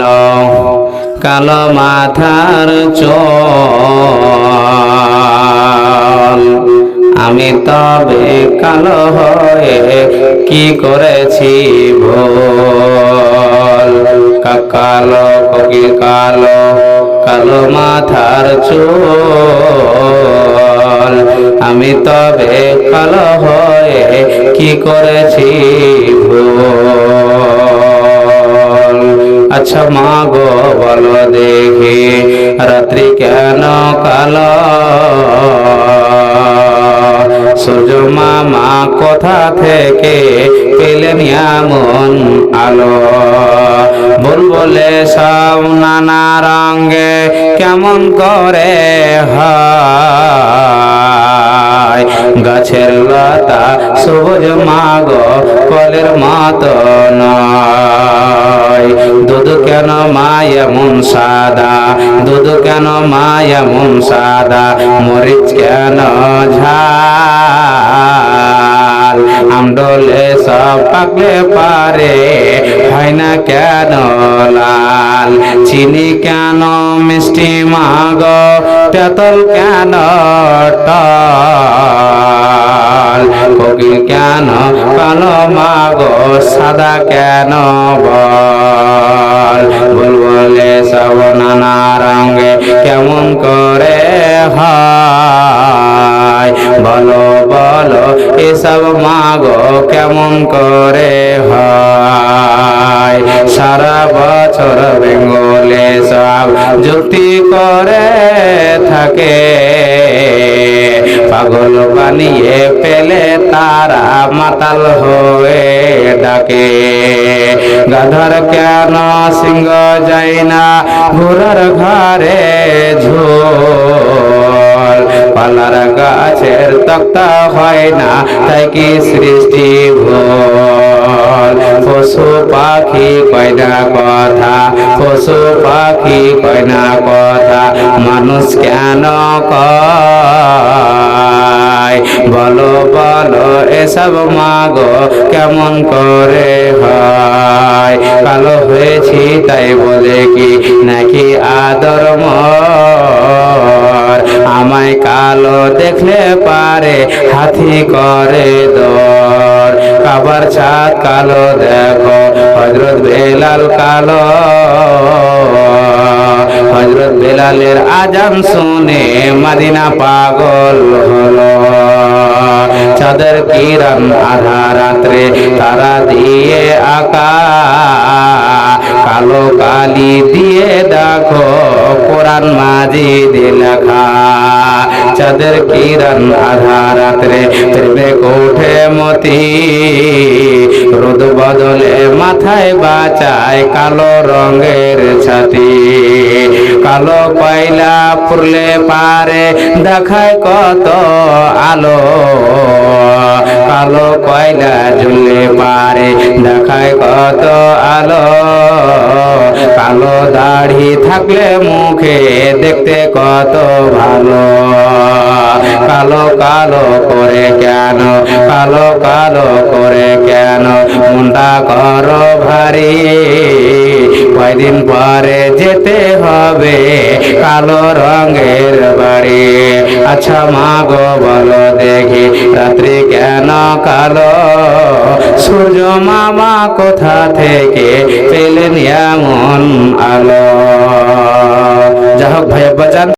কালো কালো মাথার চল। আমি তবে কালো হয়ে কি করেছি ভুল? কালো কোকিল কালো কালো মাথার চুল। আমি তবে কালো হয়ে কি করেছি ভুল? আচ্ছা মা গো বলো দেখি, রাত্রি কেন কালো? সূর্য মামা কোথা থেকে পেলেন এমন আলো? বুলবুলে সব নানা রঙে কেমন করে হয়? গাছের লতা সবুজ মাগ, কলের মতো নয়। দুধ কেন মা এমন সাদা? দুধ কেন মা এমন সাদা? মরিচ কেন ঝাল? আমডলে সব পাকলে পারে, হয় না কেন লাল? চিনি কেন মিষ্টি মাগ? পেতল কেন টল? কেন কালো মাগো, সাদা কেন বল? বুলবুলে সব নানা রঙে কেমন করে হয়? বলো বলো, এসব মাগো কেমন করে হয়? সারা বছর বেঙ্গলে সব যুক্তি করে থাকে। পাগল বানিয়ে পেলে তারা মাতাল হয়ে ডাকে। গাধর কেন সিংহ যায় না? ঘোড়ার ঘরে ঝোল। পালার গাছের তক্তা হয় না, তাই কি সৃষ্টি ভোল? পশু পাখি কয় না কথা, পশু পাখি কয়না কথা, মানুষ কেন কয় বলো বলো, এসব মাগো কেমন করে হয়? কালো হয়েছি তাই বলে কি নাকি আদর আমায় কালো দেখলে পারে, হাতি করে দর। কাবার ছাদ কালো দেখো হজরত বেলাল কালো। হজরত বেলালের আজান শুনে মাদিনা পাগল হলো। চাঁদের, কিরণ, আধা রাত্রে তারা দিয়ে আকা। কালো কালি দিয়ে দেখো কোরআন মাজিদ লেখা। চাঁদের, কিরণ, আধা রাত্রে ফিরবে কোঠে মতি। বদলে মাথায় বাঁচায় কালো রঙের ছাতি। কালো কয়লা পুরলে পারে, দেখায় কত আলো। কালো কয়লা ঝুললে পারে, দেখায় কত আলো। কালো দাড়ি থাকলে মুখে দেখতে কত ভালো। কালো কালো করে কেন, কালো কালো করে কেন? মুন্ডা করো ভারী। কয়দিন পরে যেতে হবে কালো রঙের বাড়ি। আচ্ছা মা গো বলো দেখি রাত্রি কেন কালো? সূর্য মামা কোথা থেকে পেলেন এমন আলো? যা হোক ভাই বাজান